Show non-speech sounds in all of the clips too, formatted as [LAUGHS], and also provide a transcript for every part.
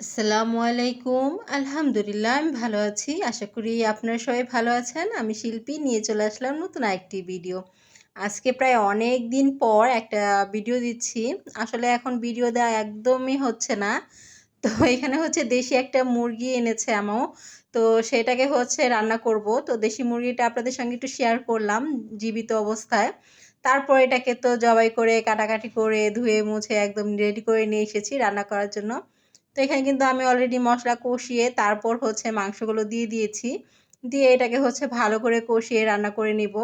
আসসালামু আলাইকুম। আলহামদুলিল্লাহ, আমি ভালো আছি। আশা করি আপনারা সবাই ভালো আছেন। আমি শিল্পী, নিয়ে চলে আসলাম নতুন একটি ভিডিও। আজকে প্রায় অনেক দিন পর একটা ভিডিও দিচ্ছি। আসলে এখন ভিডিও দেওয়া একদমই হচ্ছে না। তো এখানে হচ্ছে দেশি একটা মুরগি এনেছে আমও তো সেটাকে হচ্ছে রান্না করব। তো দেশি মুরগিটা আপনাদের সঙ্গে একটু শেয়ার করলাম জীবিত অবস্থায়। তারপর এটাকে তো জবাই করে, কাটাকাটি করে, ধুয়ে, মুছে একদম রেডি করে নিয়ে এসেছি রান্না করার জন্য। এখানে কিন্তু আমি অলরেডি মশলা কষিয়ে তারপর হচ্ছে মাংসগুলো দিয়ে দিয়েছি। দিয়ে এটাকে হচ্ছে ভালো করে কষিয়ে রান্না করে নিব।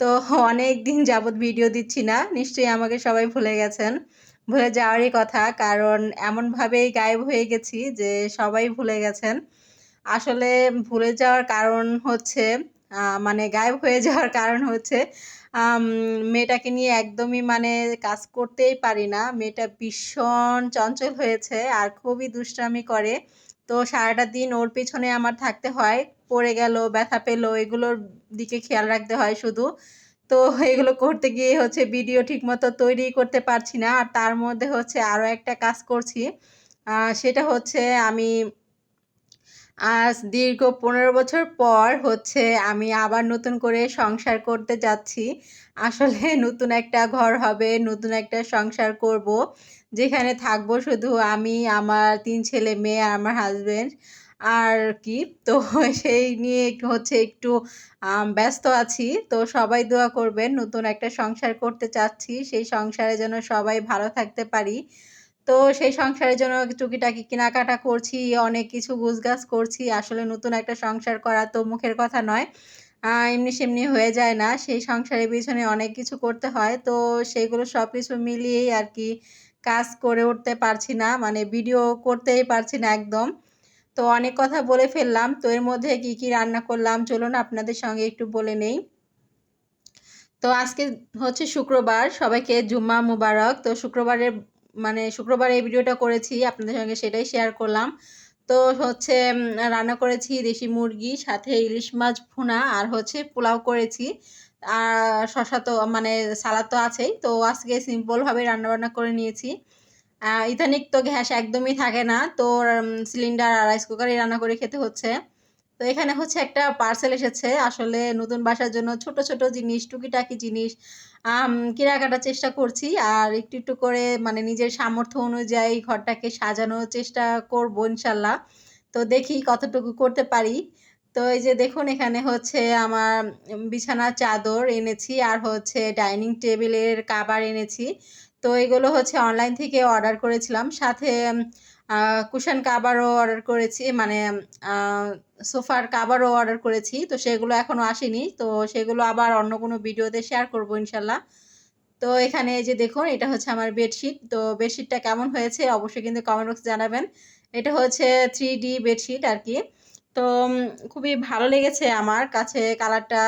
তো অনেক দিন যাবৎ ভিডিও দিচ্ছি না, নিশ্চয়ই আমাকে সবাই ভুলে গেছেন। ভুলে যাওয়ারই কথা, কারণ এমনভাবেই গায়েব হয়ে গেছি যে সবাই ভুলে গেছেন। আসলে ভুলে যাওয়ার কারণ হচ্ছে মানে গায়েব হয়ে যাওয়ার কারণ হচ্ছে মেয়েটাকে নিয়ে একদমই মানে কাজ করতেই পারি না। মেয়েটা ভীষণ চঞ্চল হয়েছে আর খুবই দুষ্টামি করে। তো সারাটা দিন ওর পিছনে আমার থাকতে হয়। পড়ে গেল, ব্যথা পেল, এগুলোর দিকে খেয়াল রাখতে হয় শুধু। তো এগুলো করতে গিয়ে হচ্ছে ভিডিও ঠিকমতো তৈরি করতে পারছি না। আর তার মধ্যে হচ্ছে আরও একটা কাজ করছি। সেটা হচ্ছে আমি আজ দীর্ঘ পনেরো বছর পর হচ্ছে আমি আবার নতুন করে সংসার করতে যাচ্ছি। আসলে [LAUGHS] নতুন একটা ঘর হবে, নতুন একটা সংসার করব। যেখানে থাকব শুধু আমি, আমার তিন ছেলে মেয়ে আর আমার হাজব্যান্ড আর কি? তো [LAUGHS] সেই নিয়ে হচ্ছে একটু ব্যস্ত আছি। তো সবাই দোয়া করবেন, নতুন একটা সংসার করতে চাচ্ছি। সেই সংসারে যেন সবাই ভালো থাকতে পারি। তো সেই সংসারের জন্য টুকিটাকি কেনাকাটা করছি, অনেক কিছু গুছগাছ করছি। আসলে নতুন একটা সংসার করা তো মুখের কথা নয়। এমনি সেমনি হয়ে যায় না। সেই সংসারের পিছনে অনেক কিছু করতে হয়। তো সেইগুলো সব কিছু মিলিয়েই আর কি কাজ করে উঠতে পারছি না। মানে ভিডিও করতেই পারছি না একদম। তো অনেক কথা বলে ফেললাম। তো এর মধ্যে কি কি রান্না করলাম চলুন আপনাদের সঙ্গে একটু বলে নেই। তো আজকে হচ্ছে শুক্রবার। সবাইকে জুম্মা মুবারক। তো শুক্রবারের মানে শুক্রবার এই ভিডিওটা করেছি, আপনাদের সঙ্গে সেটাই শেয়ার করলাম। তো হচ্ছে রান্না করেছি দেশি মুরগি, সাথে ইলিশ মাছ ভুনা, আর হচ্ছে পোলাও করেছি। আর শশা তো মানে সালাদ তো আছেই, তো আজকে সিম্পলভাবে রান্নাবান্না করে নিয়েছি। ইথানিক তো গ্যাস একদমই থাকে না, তো সিলিন্ডার আর রাইস কুকারে রান্না করে খেতে হচ্ছে। তো এখানে হচ্ছে একটা পার্সেল এসেছে। আসলে নতুন বাসার জন্য ছোট ছোট জিনিস, টুকিটাকি জিনিস কেনাকাটার চেষ্টা করছি। আর একটু একটু করে মানে নিজের সামর্থ্য অনুযায়ী ঘরটাকে সাজানোর চেষ্টা করব ইনশাল্লাহ। তো দেখি কতটুকু করতে পারি। তো এই যে দেখুন, এখানে হচ্ছে আমার বিছানার চাদর এনেছি আর হচ্ছে ডাইনিং টেবিলের কাবার এনেছি। তো এগুলো হচ্ছে অনলাইন থেকে অর্ডার করেছিলাম। সাথে কুশন কাবারও অর্ডার করেছি মানে সোফার কাবারও অর্ডার করেছি। তো সেগুলো এখনও আসেনি। তো সেগুলো আবার অন্য কোনো ভিডিওতে শেয়ার করব ইনশাল্লাহ। তো এখানে এই যে দেখুন, এটা হচ্ছে আমার বেডশিট তো বেডশিটটা কেমন হয়েছে অবশ্যই কিন্তু কমেন্ট বক্সে জানাবেন। এটা হচ্ছে থ্রি ডি বেডশিট আর কি তো খুবই ভালো লেগেছে আমার কাছে। কালারটা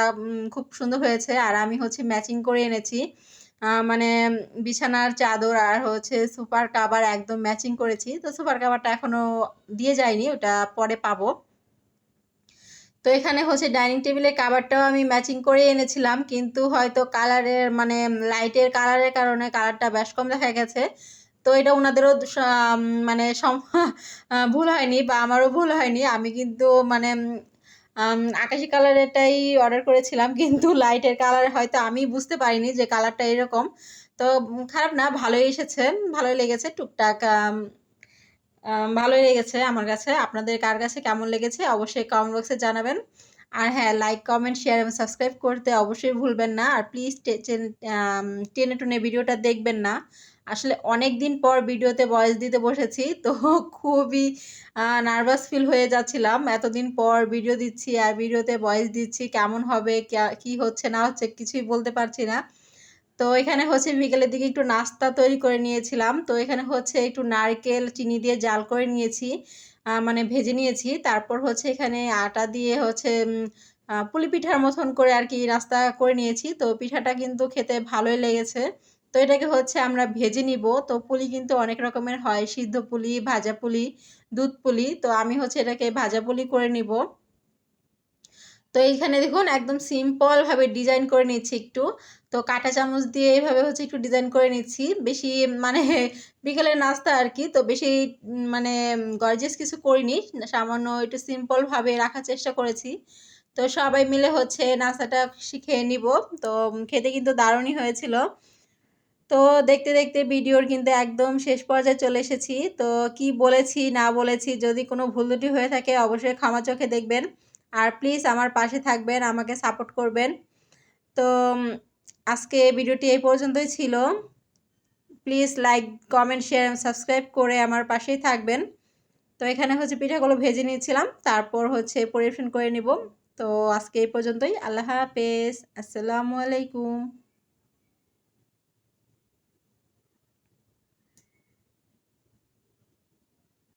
খুব সুন্দর হয়েছে। আর আমি হচ্ছে ম্যাচিং করে এনেছি। মানে বিছানার চাদর আর হচ্ছে সুপার কাভার একদম ম্যাচিং করেছি। তো সুপার কাভারটা এখনও দিয়ে যায়নি ওটা পরে পাবো। তো এখানে হচ্ছে ডাইনিং টেবিলের কাভারটাও আমি ম্যাচিং করে এনেছিলাম, কিন্তু হয়তো কালারের মানে লাইটের কালারের কারণে কালারটা বেশ কম দেখা গেছে। তো এটা ওনাদেরও মানে ভুল হয়নি বা আমারও ভুল হয়নি। আমি কিন্তু মানে আকাশি কালারেরটাই অর্ডার করেছিলাম, কিন্তু লাইটের কালার হয়তো আমি বুঝতে পারিনি যে কালারটা এরকম। তো খারাপ না, ভালোই এসেছে, ভালোই লেগেছে, টুকটাক ভালোই লেগেছে আমার কাছে। আপনাদের কার কাছে কেমন লেগেছে, অবশ্যই কমেন্ট বক্সে জানাবেন। আর হ্যাঁ লাইক কমেন্ট শেয়ার এবং সাবস্ক্রাইব করতে অবশ্যই ভুলবেন না। আর প্লিজ টেনে টুনে ভিডিওটা দেখবেন না। আসলে অনেক দিন পর ভিডিওতে ভয়েস দিতে বসেছি, তো খুবই নার্ভাস ফিল হয়ে যাচ্ছিলাম। এতদিন পর ভিডিও দিচ্ছি, আর ভিডিওতে ভয়েস দিচ্ছি, কেমন হবে কি হচ্ছে, না হচ্ছে কিছুই বলতে পারছি না। তো এখানে হচ্ছে বিকেলের দিকে একটু নাস্তা তৈরি করে নিয়েছিলাম। তো এখানে হচ্ছে একটু নারকেল চিনি দিয়ে জাল করে নিয়েছি মানে ভেজে নিয়েছি। তারপর হচ্ছে এখানে আটা দিয়ে হচ্ছে পুলি পিঠার মতন করে আর কি নাস্তা করে নিয়েছি। তো পিঠাটা কিন্তু খেতে ভালোই লেগেছে। তো এটাকে হচ্ছে আমরা ভেজে নিব। তো পুলি কিন্তু অনেক রকমের হয়। সিদ্ধ পুলি, ভাজা পুলি, দুধ পুলি। তো আমি হচ্ছে এটাকে ভাজা পুলি করে নিব। তো এইখানে দেখুন একদম সিম্পলভাবে ডিজাইন করে নিচ্ছি একটু। তো কাঁটা চামচ দিয়ে এইভাবে হচ্ছে একটু ডিজাইন করে নিচ্ছি বেশি মানে [LAUGHS] বিকেলের নাস্তা আর কি, তো বেশি মানে গর্জেস কিছু করিনি। সামান্য একটু সিম্পলভাবে রাখার চেষ্টা করেছি। তো সবাই মিলে হচ্ছে নাস্তাটা শিখে নিব। তো খেতে কিন্তু দারুণই হয়েছিল। তো দেখতে দেখতে ভিডিওর কিন্তু একদম শেষ পর্যায়ে চলে এসেছি। তো কি বলেছি না বলেছি যদি কোনো ভুল ত্রুটি হয়ে থাকে অবশ্যই ক্ষমা চোখে দেখবেন। আর প্লিজ আমার পাশে থাকবেন, আমাকে সাপোর্ট করবেন। তো আজকে ভিডিওটি এই পর্যন্তই ছিল। Please like, comment, share subscribe করে আমার পাশেই থাকবেন। তো, এখানে হচ্ছে পিঠাগুলো ভেজে নিয়েছিলাম, তারপর হচ্ছে পরিবেশন করে নিব। তো, আজকে এই পর্যন্তই। আল্লাহ হাফেজ। আসসালামু আলাইকুম।